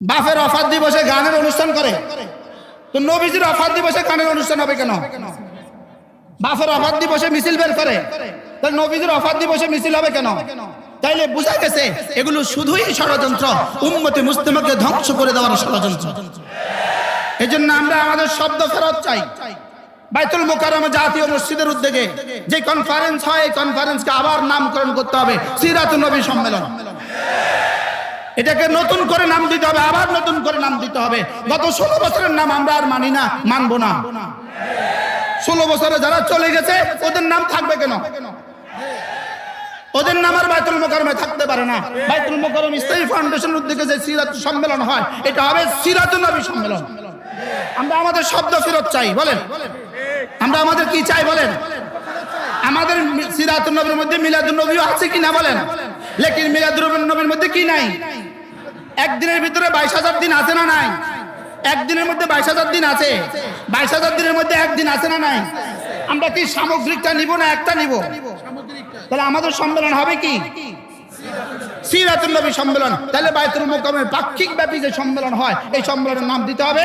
বাপের অফার দিবসে গানের অনুষ্ঠান করে। তো নবীজির অফার দিবসে গানের অনুষ্ঠান হবে কেন? বাফের অফার দিবসে মিছিল বের করে। তাহলে নবীজির অফার দিবসে মিছিল হবে কেন? তাইলে বোঝা গেছে, এগুলো শুধুই ষড়যন্ত্র। উম্মতে মুসলিমকে ধ্বংস করে দেওয়ার ষড়যন্ত্র। এই জন্য আমরা আমাদের শব্দ ফেরত চাই। বাইতুল মোকারমে জাতীয় মসজিদের উদ্যোগে যে কনফারেন্স হয়, এই কনফারেন্সকে আবার নামকরণ করতে হবে। সিরাত নবী সম্মেলন। এটাকে নতুন করে নাম দিতে হবে, আবার নতুন করে নাম দিতে হবে। গত ষোলো বছরের নাম আমরা আর মানি না, মানবো না। ষোলো বছরে যারা চলে গেছে, ওদের নাম থাকবে কেন? ওদের নাম আর বাইতুল মোকারমে থাকতে পারে না। বাইতুল মোকারম ইসলামী ফাউন্ডেশন উদ্যোগে যে সিরাত সম্মেলন হয়, এটা হবে সিরাত নবী সম্মেলন। আমরা আমাদের শব্দ ফেরত চাই, বলেন। আমরা আমাদের কি চাই, বলেন? আমাদের সিরাতুল নবীর মধ্যে মিলাদুল নবীও আছে কি না বলেন? লেকিন মিলাদুল নবীর মধ্যে কি নাই? একদিনের ভিতরে বাইশ হাজার দিন আছে না নাই? একদিনের মধ্যে বাইশ হাজার দিন আছে। বাইশ হাজার দিনের মধ্যে একদিন আছে না নাই? আমরা কি সামগ্রিকটা নিব না একটা নিব? তাহলে আমাদের সম্মেলন হবে কি? সিরাতুল নবী সম্মেলন। তাহলে বাইতুল মোকামের পাক্ষিক ব্যাপী যে সম্মেলন হয়, এই সম্মেলনের নাম দিতে হবে।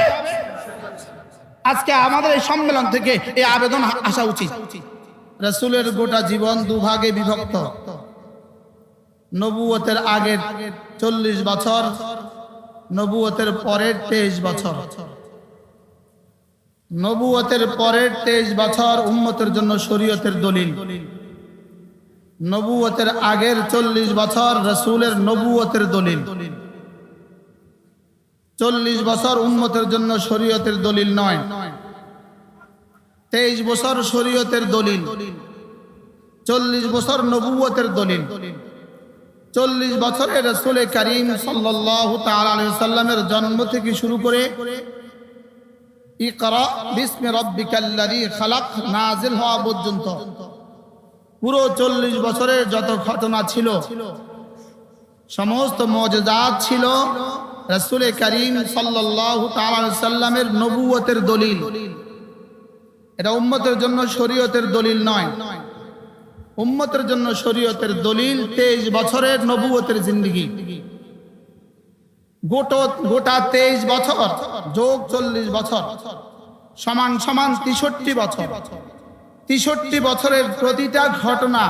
আজকে আমাদের এই সম্মেলন থেকে এই আবেদন আসা উচিত। রসুলের গোটা জীবন দুভাগে বিভক্ত। নবুয়তের আগের চল্লিশ বছর, নবুয়তের পরের তেইশ বছর। নবুয়তের পরের তেইশ বছর উম্মতের জন্য শরীয়তের দলিল। নবুয়তের আগের চল্লিশ বছর রসুলের নবুয়তের দলিল। চল্লিশ বছর উম্মতের জন্য শরীয়তের দলিল নয়। তেইশ বছর শরীয়তের দলিল। চল্লিশ বছর নবুয়তের দলিল। চল্লিশ বছরে রসুল করিম সাল্লামের জন্ম থেকে শুরু করে হওয়া পর্যন্ত পুরো চল্লিশ বছরের যত ছিল, সমস্ত ছিল নবুয়তের দলিল। এটা উম্মতের জন্য শরীয়তের দলিল নয়। উম্মতের জন্য শরীয়তের দলিল তেইশ বছরের নবুয়তের জিন্দিগি। গোটো, গোটা তেইশ বছর, যোগ চল্লিশ বছর, সমান সমান তেষট্টি বছর। তেষট্টি বছরের প্রতিটা ঘটনা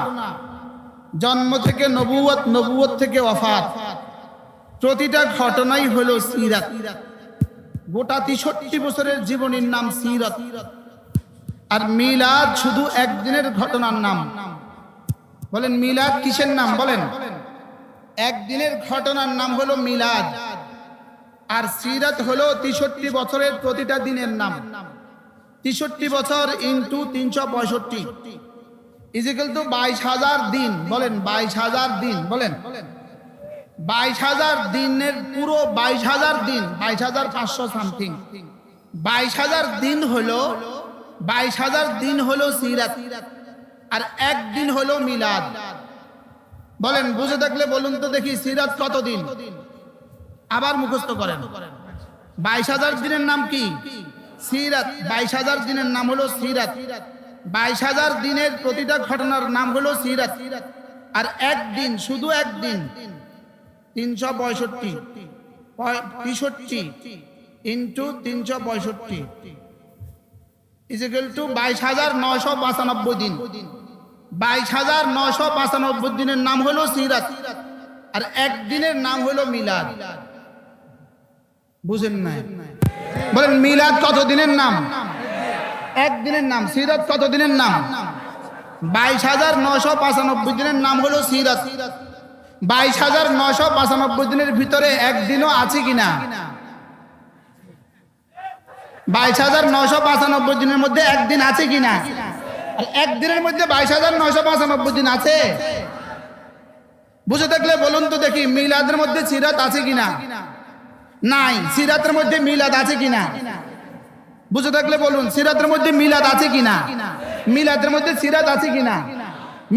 জন্ম থেকে নবুয়ত নবুয়ত থেকে ওয়াফাত প্রতিটা ঘটনাই হলো সিরাত। গোটা তেষট্টি বছরের জীবনীর নাম সিরাত। আর মিলাদ শুধু একদিনের ঘটনার নাম। বলেন, মিলাদ কিসের নাম? বলেন। একদিনের ঘটনার নাম হলো মিলাদ। আর সিরাত হলো তেষট্টি বছরের প্রতিটা দিনের নাম। তেষট্টি বছর ইন্টু তিনশো পঁয়ষট্টি। ইজিক্যাল টু বাইশ হাজার দিন। বলেন, বাইশ হাজার দিন। বলেন। বাইশ হাজার দিনের পুরো বাইশ হাজার দিন। বাইশ হাজার পাঁচশো সামথিং। বাইশ হাজার দিন হলো বাইশ হাজার দিন হলো সিরাত। আর একদিন হলো মিলাদ। বলেন, বুঝে থাকলে বলুন তো দেখি সিরাত কত দিন আবার মুখস্থ করেন। বাইশ হাজার দিনের নাম কি? সিরাত। বাইশ হাজার দিনের নাম হলো সিরাত। বাইশ হাজার দিনের প্রতিটা ঘটনার নাম হলো সিরাত। আর একদিন, শুধু একদিন, তিনশো পঁয়ষট্টি তেষট্টি ইন্টু তিনশো পঁয়ষট্টি। ইজিক্যাল টু বাইশ হাজার নয়শো পঁচানব্বই দিন। বাইশ হাজার নশো পঁচানব্বই দিনের নাম হলো সিরাত। আর একদিনের নাম হলো মিলাদ। বুঝেন না বলেন, মিলাদ কত দিনের নাম? একদিনের নাম। সিরাত কত দিনের নাম? বাইশ হাজার নশো পঁচানব্বই দিনের নাম হলো সিরাত। বাইশ হাজার নশো পঁচানব্বই দিনের ভিতরে একদিনও আছে কিনা? বাইশ হাজার নশো পঁচানব্বই দিনের মধ্যে একদিন আছে কিনা? একদিনের মধ্যে বাইশ হাজার নয়শো পঁচানব্বই দিন আছে। বুঝে থাকলে বলুন তো দেখি, মিলাদের মধ্যে সিরাত আছে কিনা? নাই, সিরাতের মধ্যে মিলাদ আছে কিনা? বুঝে থাকলে বলুন, সিরাতের মধ্যে মিলাদ আছে কিনা? মিলাদের মধ্যে সিরাত আছে কিনা?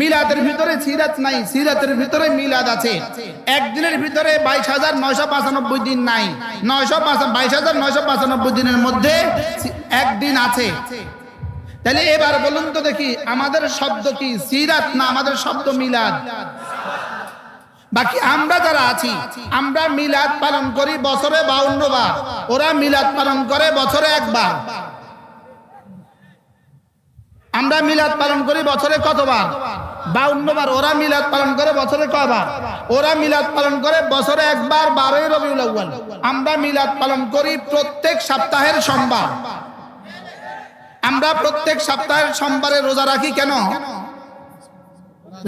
মিলাদের ভিতরে সিরাত নাই, সিরাতের ভিতরে মিলাদ আছে। একদিনের ভিতরে বাইশ হাজার নয়শো পঁচানব্বই দিন নাই। নয়শো বাইশ হাজার নয়শো পঁচানব্বই দিনের মধ্যে একদিন আছে। তাহলে এবার বলুন তো দেখি, আমাদের শব্দ কি সিরাত না আমাদের শব্দ মিলাদ? বাকি আমরা যারা আছি, আমরা মিলাদ পালন করি বছরে বাউন্ন বার। ওরা মিলাদ পালন করে বছরে একবার। আমরা মিলাদ পালন করি বছরে কতবার? বাউন্ন বার। ওরা মিলাদ পালন করে বছরে কয়বার ওরা মিলাদ পালন করে বছরে একবার, বারোই রবিউল আমরা মিলাদ পালন করি প্রত্যেক সপ্তাহের সোমবার। আমরা প্রত্যেক সপ্তাহের সোমবারে রোজা রাখি কেন?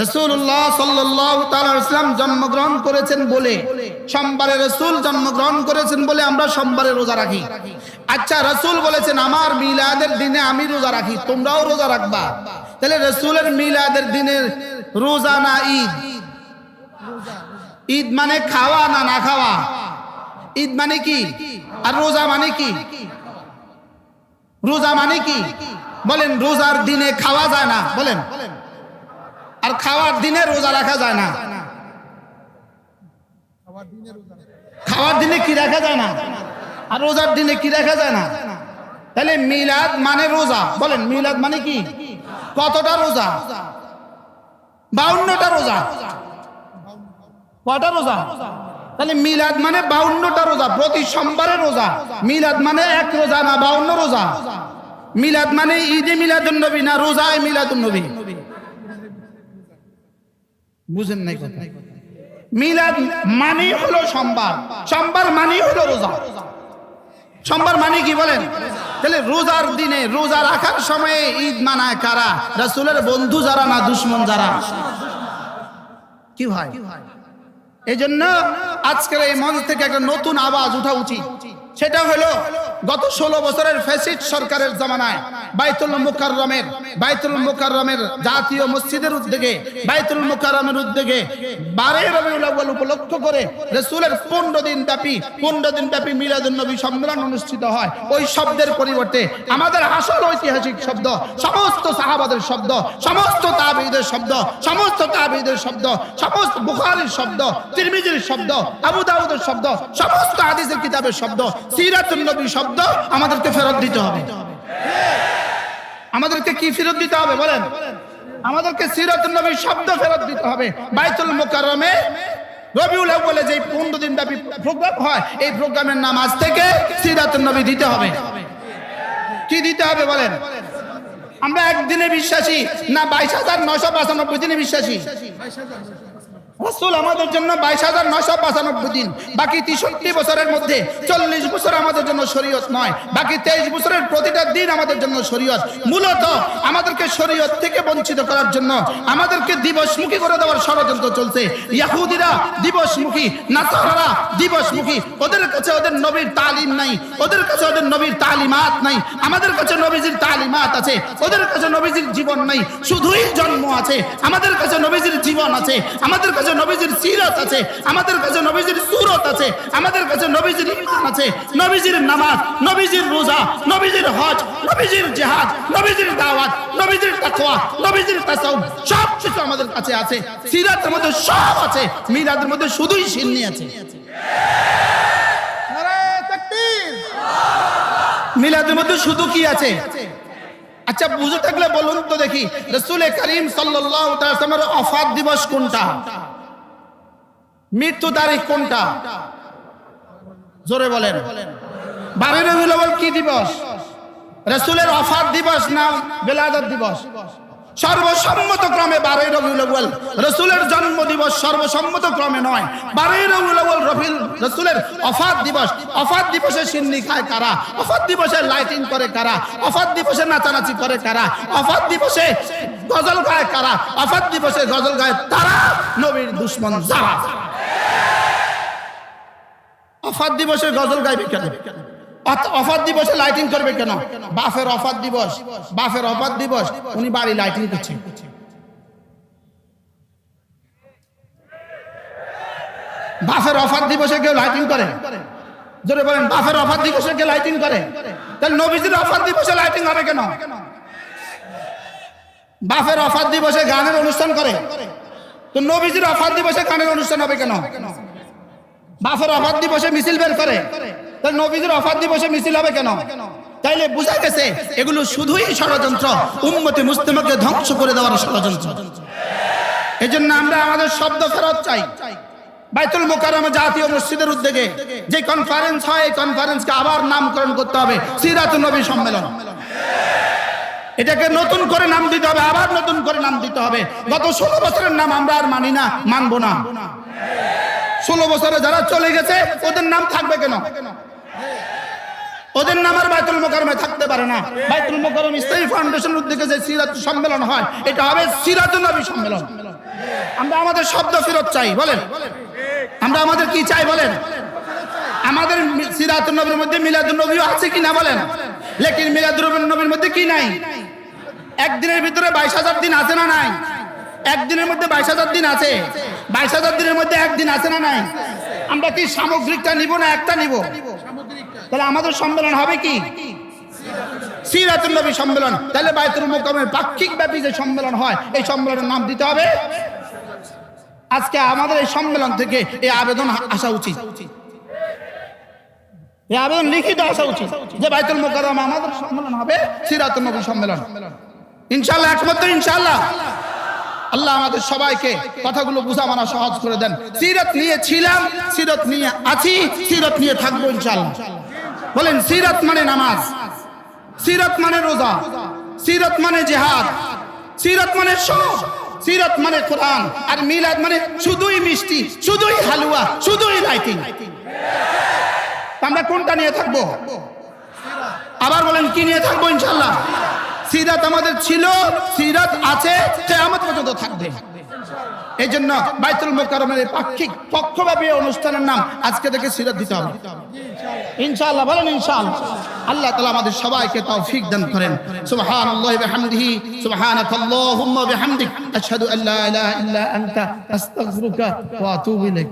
রসুল্লাহ সাল্লাম জন্মগ্রহণ করেছেন বলে, সোমবারে রসুল জন্মগ্রহণ করেছেন বলে আমরা সোমবারে রোজা রাখি। আচ্ছা রসুল বলেছেন, আমার মিলাদের দিনে আমি রোজা রাখি, তোমরাও রোজা রাখবা। তাহলে রসুলের মিলাদের দিনের রোজা না ঈদ? ঈদ মানে খাওয়া না না খাওয়া? ঈদ মানে কি? আর রোজা মানে কি? রোজা মানে কি? বলেন, রোজার দিনে খাওয়া যায় না। বলেন। আর খাওয়ার দিনে রোজা রাখা যায় না। খাওয়ার দিনে কি রাখা যায় না? আর রোজার দিনে কি রাখা যায় না? তাহলে মিলাদ মানে রোজা। বলেন, মিলাদ মানে কি? কতটা রোজা? বাউন্নটা রোজা। কটা রোজা? তাহলে মিলাদ মানে বাউন্নটা রোজা, প্রতি সোমবারে রোজা। মিলাদ মানে এক রোজা না বাউন্ন রোজা? মিলাদ মানে ঈদে মিলাদুন নবী না রোজায় মিলাদুন নবী বুঝেন নাই কথা? মিলাদ মানে হলো সোমবার। সোমবার মানে হলো রোজা। সোমবার মানে কি বলেন? তাহলে রোজার দিনে, রোজা রাখার সময়ে ঈদ মানায় কারা? রাসূলের বন্ধু যারা না দুশ্মন যারা? কি ভাই? এই জন্য আজকের এই মঞ্চ থেকে একটা নতুন আওয়াজ উঠা উচিত। সেটা হলো, গত ষোলো বছরের ফ্যাসিড সরকারের জামানায় বাইতুল মুকাররমের বাইতুল মুকাররমের জাতীয় মসজিদের উদ্যোগে, বাইতুল মুকাররমের উদ্যোগে বারে রবিউল আউয়াল উপলক্ষ করে রাসূলের 15 দিন ব্যাপী 15 দিন ব্যাপী মিলাদুন নবী সম্মেলন অনুষ্ঠিত হয়। ওই শব্দের পরিবর্তে আমাদের আসল ঐতিহাসিক শব্দ, সমস্ত সাহাবাদের শব্দ, সমস্ত তাবিদের শব্দ, সমস্ত তাবিদের শব্দ, সমস্ত বুখারীর শব্দ, তিরমিজির শব্দ, আবু দাউদের শব্দ, সমস্ত হাদিসের কিতাবের শব্দ সিরাতুন নবী শব্দ আমাদেরকে ফেরত দিতে হবে। আমাদেরকে কি ফেরত দিতে হবে বলেন? আমাদেরকে সিরাতুন নবীর শব্দ ফেরত দিতে হবে। বাইতুল মুকাররমে রবিউল আউয়ালে যে 15 দিন ব্যাপী প্রোগ্রাম হয়, এই প্রোগ্রামের নাম আজ থেকে সিরাতুন নবী দিতে হবে। কি দিতে হবে বলেন? আমরা একদিনে বিশ্বাসী, না বাইশ হাজার নশো পঁচানব্বই দিনে বিশ্বাসী? রাসূল আমাদের জন্য বাইশ হাজার নশো পঁচানব্বই দিন, বাকি তেষট্টি বছরের মধ্যে চল্লিশ বছর আমাদের জন্য শরীয়ত নয়, বাকি তেইশ বছরের প্রতিটা দিন আমাদের জন্য শরীয়ত। মূলত আমাদেরকে শরীয়ত থেকে বঞ্চিত করার জন্য আমাদেরকে দিবসমুখী করে দেওয়ার ষড়যন্ত্র চলছে। ইয়াহুদিরা দিবসমুখী, নাসারারা দিবসমুখী, ওদের কাছে ওদের নবীর তালিম নাই, ওদের কাছে ওদের নবীর তালিমাত নাই, আমাদের কাছে নবীজির তালিমাত আছে, ওদের কাছে নবীজির জীবন নাই, শুধুই জন্ম আছে, আমাদের কাছে নবীজির জীবন আছে, আমাদের কাছে নবীজির সিরত আছে, আমাদের কাছে নবীজির সুরত আছে, আমাদের কাছে নবীজির ইমান আছে, নবীজির নামাজ, নবীজির রোজা, নবীজির হজ, নবীজির জেহাদ, নবীজির দাওয়াত, নবীজির তাকওয়া, নবীজির তাসাউফ সব কিছু আমাদের কাছে আছে, সিরাতের মধ্যে সব আছে, মিলাদের মধ্যে শুধুই সিন্নি আছে। মিলাদের মধ্যে শুধু কি আছে? আচ্ছা বুঝে থাকলে বলুন তো দেখি, রসুল করিম সাল্লামের অফাত দিবস কোনটা? মৃত্যু তারিখ কোনটা? জোরে বলেন। বারোই রবিউল কি দিবস? রসুলের অফাত দিবস না বেলাদত দিবস? সর্বসম্মত ক্রমে বারোই রবিউল আউয়াল রসুলের জন্ম দিবস সর্বসম্মত ক্রমে নয়। বারোই রবিউল আউয়াল রবিউল রসুলের অফাত দিবস। অফাত দিবসে সিন্নি খায় কারা? অফাত দিবসে লাইটিং করে কারা? অফাত দিবসে নাচানাচি করে কারা? অফাত দিবসে গজল গায় কারা? অফাত দিবসে গজল গায় তারা? নবীর দুশ্মন যারা। অফাত দিবসে গজল গাইবে কেন? অফাত দিবসে লাইটিং করবে কেন? বাফের অফাত দিবস, বাফের অফাত দিবস, উনি বাড়ি লাইটিং করছে। বাফের অফাত দিবসে কেউ লাইটিং করে? জোরে বলেন, বাফের অফাত দিবসে কেউ লাইটিং করে? তাহলে নবীজির অফাত দিবসে লাইটিং হবে কেন? বাফের অফাত দিবসে গানের অনুষ্ঠান করে? তো নবীজির অফার দিবসে গানের অনুষ্ঠান হবে কেন? বাফের অফাত দিবসে মিছিল বের করে। তাহলে নবীদের অফাত দিবসে মিছিল হবে কেন? তাইলে বোঝা গেছে, এগুলো শুধুই ষড়যন্ত্র। উম্মতে মুসলিমকে ধ্বংস করে দেওয়ার ষড়যন্ত্র। এই জন্য আমরা আমাদের শব্দ ফেরত চাই। বাইতুল মোকাররমে জাতীয় মসজিদের উদ্যোগে যে কনফারেন্স হয়, এই কনফারেন্সকে আবার নামকরণ করতে হবে, সিরাতুন নবী সম্মেলন। এটাকে নতুন করে নাম দিতে হবে, আবার নতুন করে নাম দিতে হবে। গত ষোলো বছরের নাম আমরা আর মানি না, মানবো না। ষোলো বছরে যারা চলে গেছে, ওদের নাম থাকবে কেন? ওদের নাম আর বাইতুল মোকারমে থাকতে পারে না। বাইতুল মোকারম ইসলামী ফাউন্ডেশন উদ্যোগে যে সিরাত সম্মেলন হয়, এটা হবে সিরাতুল নবী সম্মেলন। আমরা আমাদের শব্দ ফেরত চাই, বলেন। আমরা আমাদের কি চাই, বলেন? আমাদের সিরাতুল নবীর মধ্যে মিলাদুল নবীও আছে কি না, বলেন? লেকিন মিলাদুল নবীর মধ্যে কি নাই? একদিনের ভিতরে বাইশ হাজার দিন আছে না নাই? একদিনের মধ্যে বাইশ হাজার দিন আছে। বাইশ হাজার দিনের মধ্যে একদিন আছে না নাই? আমরা কি সামগ্রিকটা নিব না একটা নিব? তাহলে আমাদের সম্মেলন হবে কি? সিরাতুল সম্মেলন। তাহলে বাইতুল মোকামের পাক্ষিক ব্যাপী যে সম্মেলন হয়, এই সম্মেলনের নাম দিতে হবে। আজকে আমাদের এই সম্মেলন থেকে এই আবেদন আসা উচিত। এই আবেদন লিখিত আসা উচিত যে বাইতুল মোকাররম আমাদের সম্মেলন হবে সিরাতুল সম্মেলন। ইনশাআল্লাহ একমাত্র ইনশাআল্লাহ। আল্লাহ আমাদের সবাইকে কথাগুলো বুঝা মানা সহজ করে দেন। সিরত নিয়ে ছিলাম, সিরত নিয়ে আছি, সিরত নিয়ে থাকব ইনশাআল্লাহ। বলেন, সিরত মানে নামাজ, সিরত মানে রোজা, সিরত মানে জেহাদ, সিরত মানে সব, সিরত মানে কোরআন, আর মিলাদ মানে শুধুই মিষ্টি, শুধুই হালুয়া, শুধুই লাইটিং আমরা কোনটা নিয়ে থাকব? আবার বলেন, কি নিয়ে থাকব ইনশাল্লাহ সিরাত আমাদের ছিল, সিরাত আছে, কেয়ামত পর্যন্ত থাকবে। এই জন্য বাইতুল মোকারমের পাক্ষিক পক্ষব্যাপী অনুষ্ঠানের নাম আজকে থেকে সিরাত দিতে হবে। ইনশাআল্লাহ, বলেন ইনশাআল্লাহ। আল্লাহ তাআলা আমাদের সবাইকে তৌফিক দান করেন। সুবহানাল্লাহি বিহামদিহি, সুবহানাকাল্লাহুম্মা বিহামদিক। আশহাদু আল্লা ইলাহা ইল্লা আনতা, আস্তাগফিরুকা ওয়া আতুবু ইলাইক।